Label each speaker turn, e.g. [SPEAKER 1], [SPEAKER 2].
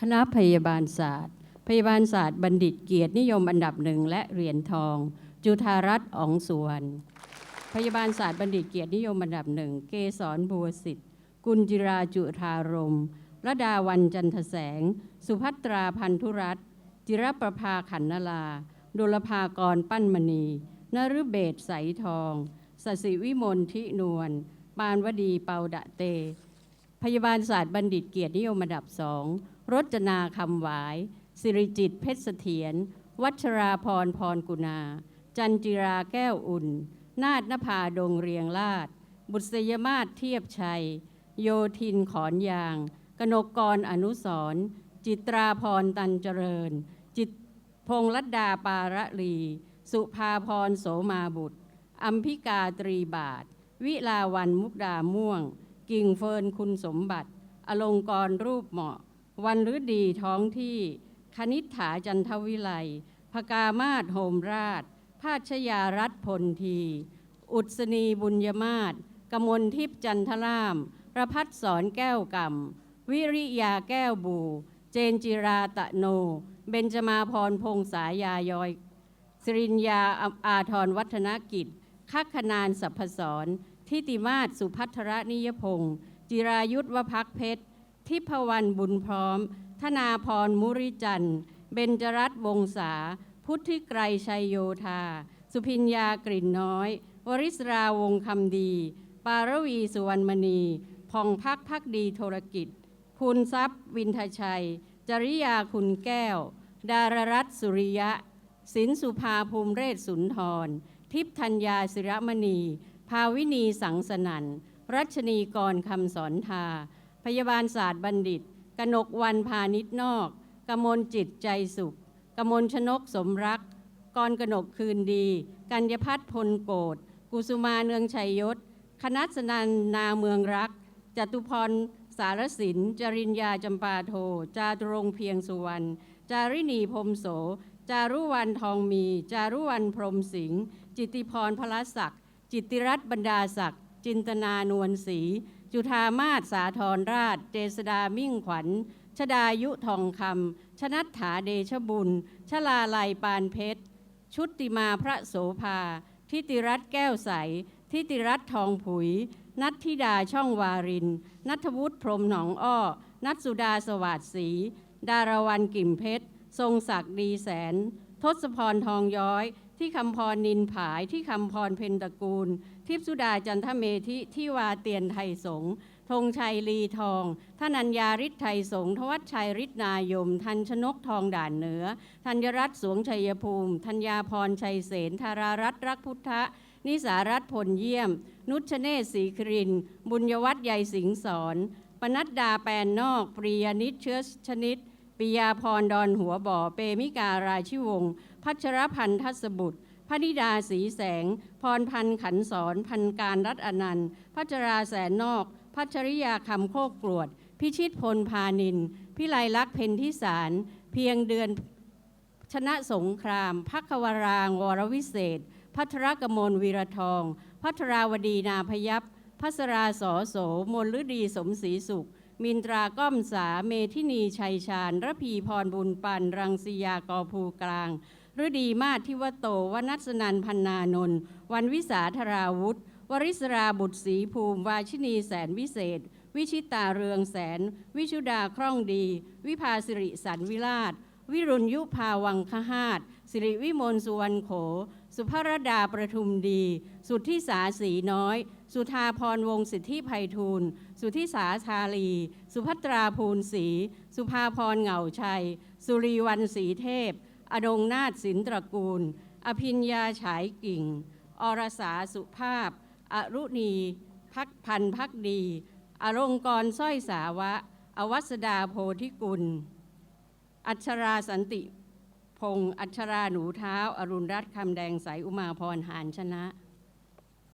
[SPEAKER 1] คณะพยาบาลศาสตร์ พยาบาลศาสตร์บัณฑิตเกียรตินิยมอันดับหนึ่งและเหรียญทอง จุธารัตน์อ๋องสุวรรณพยาบาลศาสตร์บัณฑิตเกียรตินิยมอันดับหนึ่งเกษรบัวสิทธิ์กุลจิราจุธารมระดาวันจันทแสง สุภัตราพันธุรัตน์จิรประภาขันนลาดุลภากรปั้นมณีนฤเบศใสทองสสิวิมลทินวลปานวดีเปาดะเต พยาบาลศาสตร์บัณฑิตเกียรตินิยมอันดับสอง รจนาคำหวาย สิริจิตเพชรเสถียร วัชราพรพรกุณา จันจิราแก้วอุ่น นาฏนภาดงเรียงลาด บุษยมาศเทียบชัย โยทินขอนยาง กนกกรอนุสร จิตราพรตันเจริญ จิตพงษ์รัตดาปาระลี สุภาพรโสมาบุตร อัมพิกาตรีบาท วิลาวันมุกดาม่วง กิ่งเฟินคุณสมบัติ อลงกรณ์รูปเหมาะ วันฤดีท้องที่ คณิษฐาจันทวิไลพกามาศโหมราช ภาชยารัตน์พลที อุศนีบุญยมาศกมลทิพย์จันทราม ประพัฒสอนแก้วกำวิริยาแก้วบู เจนจิราตะโน เบญจมาพรพงษายายอยสริญญาอาทรวัฒนกิจคัคคนานสัพพสรทิติมาศสุพัทรนิยพงศ์จิรายุทธวพักเพชร ทิพวรรณบุญพร้อม ธนาพรมุริจันทร์เบญจรัตน์วงศา พุทธิไกรชัยโยธา สุพิญญากลิ่นน้อย วริศราวงคำดี ปารวีสุวรรณมณีผ่องพักพักดีโทรกิจภูนทรัพย์วินทชัย จริยาคุณแก้ว ดารรัตสุริยะ สินสุภาภูมิเรศสุนทร ทิพย์ธัญญาศิรมณี ภาวินีสังสนันรัชนีกรคำสอนทา พยาบาลศาสตร์บัณฑิต กนกวันพาณิชนอก กมลจิตใจสุข กมลชนกสมรัก กรกนกคืนดี กัญญพัฒน์พลโกดกุสุมาเนืองชัยยศ คณัสนันนาเมืองรัก จตุพรสารสิน จริญญาจำปาโท จาตุรงเพียงสุวรรณ จาริณีพรมโส จารุวันทองมี จารุวันพรมสิงห์ จิติพรพลศักดิ์ จิตติรัตน์บรรดาศักดิ์ จินตนานวลศรี จุธามาศสาธรราช เจษดามิ่งขวัญ ชดายุทองคำ ชนัตถาเดชบุญ ชลาลัยปานเพชร ชุติมาพระโสภา ทิติรัตน์แก้วใส ทิติรัตน์ทองผุย นัทธิดาช่องวาริน นัทวุฒิพรมหนองอ้อ นัทสุดาสวัสดศรี ดารวันกิ่มเพชร ทรงศักดิ์ดีแสน ทศพรทองย้อย ที่คำพรนินผาย ที่คำพรเพนตะกูล ทิพสุดาจันทเมธิที่วาเตียนไทยสงธงชัยลีทองธนัญญาฤทธิ์ไทยสงทวัชชัยฤทธิ์นายม ทันชนกทองด่านเหนือ ธัญรัตน์สวงชัยภูมิ ธัญญาพรชัยเสนธารารัตน์รักพุทธะ นิสารัตน์พลเยี่ยม นุชเนศศรีคริน บุญยวัฒน์ใยสิงสอนปนัดดาแปนนอก ปริยนิตเชื้อชนิดปิยาพรดอนหัวบ่อ เปมิการาชิวงศ์พัชรพันธ์ทัศบุตร พนิดาสีแสง พรพันธ์ขันสอน พันการรัตน์อนันต์พัชราแสนนอก พัชริยาคำโคกกรวด พิชิตพลพานิน พิไลลักษณ์เพนทิสาร เพียงเดือนชนะสงครามพักวรางวรวิเศษ พัทรกมลวีรทอง พัทราวดีนาพยัพพัสราสอโสมนฤดีสมศรีสุข มินตราก้อมสาเมทินีชัยชาญระพีพรบุญปัน รังสียากอภูกลาง ฤดีมาศทิวโตวนัสนันพันนานนท์วันวิสาธราวุธ วริศราบุตรศรีภูมิ วาชินีแสนวิเศษ วิชิตาเรืองแสน วิชุดาคล่องดี วิภาสิริสันวิราช วิรุณยุพาวังคหาตสิริวิมลสุวรรณโข สุภรดาประทุมดี สุทธิสาสีน้อย สุธาพรวงศ์สิทธิไพฑูรย์สุทธิสาชาลี สุภัตราภูลศรี สุภาพรเหงาชัย สุรีวันศรีเทพ อดงนาถสินตระกูล อภิญญาฉายกิ่ง อรสาสุภาพ อรุณี พักพันพักดี อรงกรสร้อยสาวะ อวัสดาโพธิกุล อัชราสันติพงศ์อัชราหนูเท้า อรุณรัตน์คำแดงใสอุมาพรหานชนะ